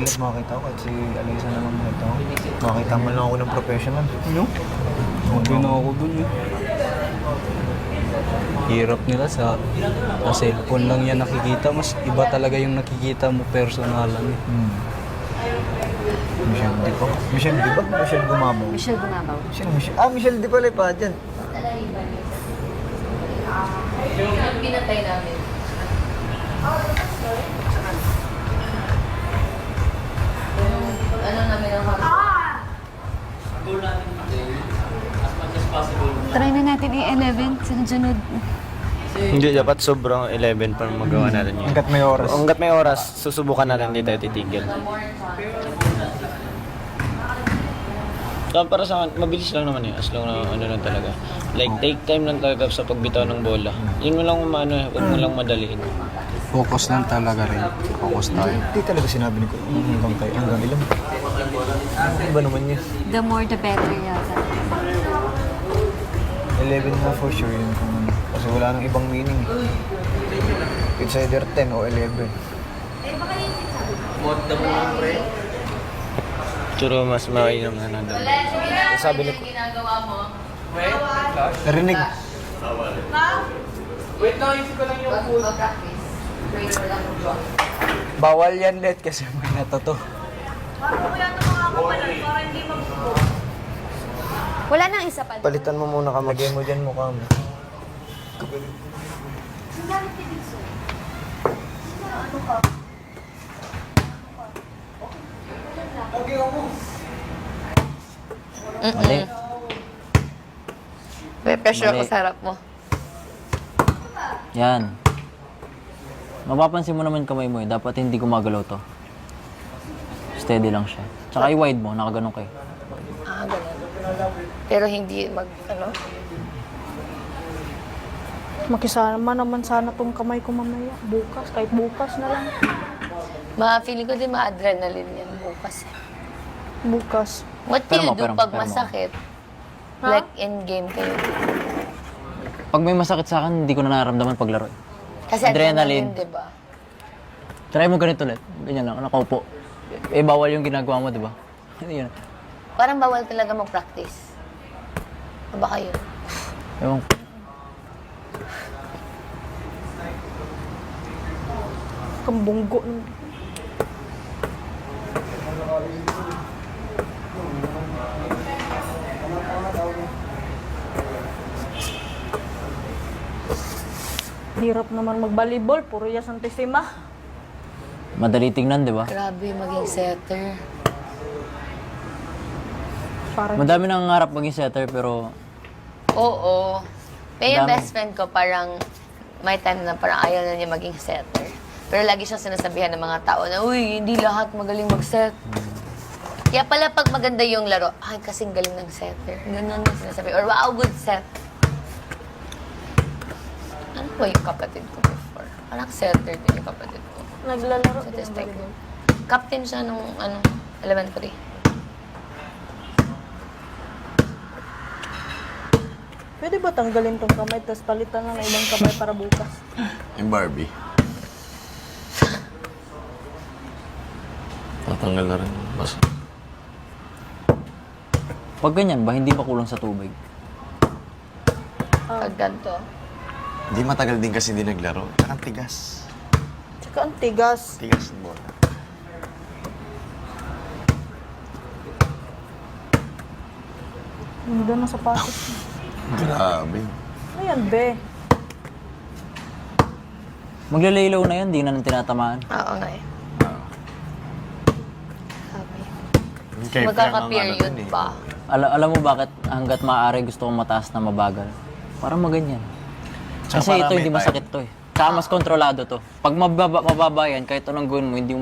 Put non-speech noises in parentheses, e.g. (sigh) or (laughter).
Nag-iilat, makakita ko. Kahit si Alisa na lang makita ko. Makakita mo lang ako ng professional. Ano? Okay na ako dun eh. Hirap nila sa, sa cellphone lang yan nakikita. Mas iba talaga yung nakikita mo personalan. eh. Hmm. Michelle Di ba? Michelle Di ba? Michelle Gumabaw. Michelle Bumabaw. Sino Michelle? Ah, Michelle Di pala pa dyan. Yung pinatay namin. Yung ano namin ang Try na natin i-11, sunod-sunod. Hindi, dapat sobrang 11 para magawa natin yun. Hanggat may oras. Hanggat may oras, susubukan natin hindi tayo titigil. So, para sa akin, mabilis lang naman eh. As long na ano lang talaga. Like, take time lang talaga sa pagbitaw ng bola. Yun mo lang umano eh. Huwag mo lang madaliin. Focus lang talaga rin. Focus tayo. Hindi talaga sinabi ni ko. Hanggang kayo. Hanggang ilan. Ano ba naman yun? The more the better yata. 11 na for sure yun. Kung, ano. kasi wala nang ibang meaning. eh. It's either 10 o 11. Pero mas mainam na nandun. Sabi ni ginagawa mo? Narinig. Wait lang, isip ko lang yung food. Bawal yan, Let, kasi may natoto. Wala nang isa pa. Palitan mo muna ka Lagay mo dyan mukha mo. Mali. May pressure Mali. ako sa harap mo. Yan. Mapapansin mo naman kamay mo eh. Dapat hindi gumagalaw to. Steady lang siya. Tsaka i-wide mo, nakaganon kayo. Ah, ganun. Pero hindi mag, ano? Makisama naman sana tong kamay ko mamaya. Bukas, kahit bukas na lang. Ma-feeling ko din ma-adrenaline yan bukas. eh. Bukas. What do Pero you mo, do pero mo, pag pero mo. masakit? Like in-game kayo. Pag may masakit sa akin, hindi ko na nararamdaman paglaro eh. Kasi Adrenaline. adrenaline, di ba? Try mo ganito ulit. Ganyan lang, nakaupo. Eh, bawal yung ginagawa mo, di ba? (laughs) Yun. Parang bawal talaga mag-practice. O baka yun? Ewan ko. Kambunggo. Hirap naman mag-volleyball. Puro ya Santissima. Madali tingnan, di ba? Grabe maging setter. Parang Madami nang nangangarap maging setter, pero Oo. May yung Dami. best friend ko parang may time na parang ayaw na niya maging setter. Pero lagi siyang sinasabihan ng mga tao na, uy, hindi lahat magaling mag-set. Kaya pala pag maganda yung laro, ay kasing galing ng setter. Ganun yung sinasabi. Or wow, good set. Ano ba yung kapatid ko before? Parang setter din yung kapatid ko. naglalaro Sa din Testec. volleyball. Captain siya nung ano, elementary. Pwede ba tanggalin tong kamay tapos palitan lang ng ibang kamay para bukas? (laughs) Yung Barbie. Tatanggal na rin. Basta. pag ganyan ba, hindi ba kulang sa tubig? Pag ganito. Hindi matagal din kasi hindi naglaro. Tsaka ang tigas. Tsaka ang tigas. Tigas ng bola. Hindi na sapatos. (laughs) Grabe. Ayan, be. Maglalaylaw na yan, di na nang tinatamaan. Oo nga eh. Sabi. Yung kay Fran ang ano Magkaka-period eh. pa. Ala- alam mo bakit hanggat maaari gusto kong mataas na mabagal? Para maganyan. Tsaka Kasi ito hindi masakit to eh. Tsaka mas kontrolado to. Pag mababa, mababa yan, kahit anong gawin mo, hindi mo